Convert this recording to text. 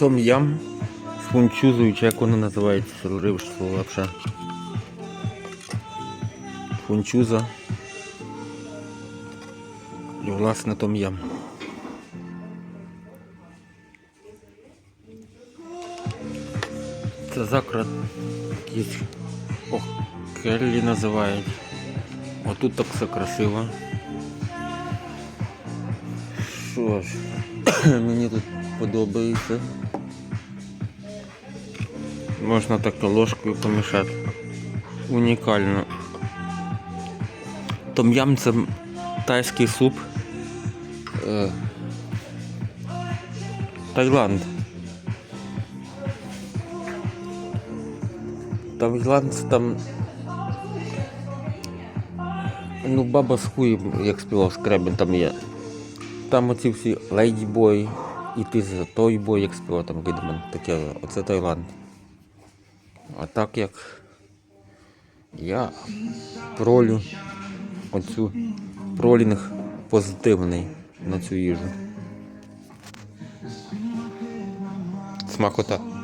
Том ям фунчузою, чи як воно називається, рибство лапша. Фунчуза. І власне том ям. Це закрат якийсь. О, Келлі називають. Отут так все красиво. Що ж, мені тут подобається. Можна так ложкою помішати. Унікально. Том-ям це тайський суп. Е, Таїланд. Таїланд це там. Ну, баба з хуєм, як співав Скребін, там є. Там оці всі Лейді Бой, і ти за той бой, як співав там Гідман. Таке, оце Таїланд. А так як я пролю оцю пролінг позитивний на цю їжу. Смакота.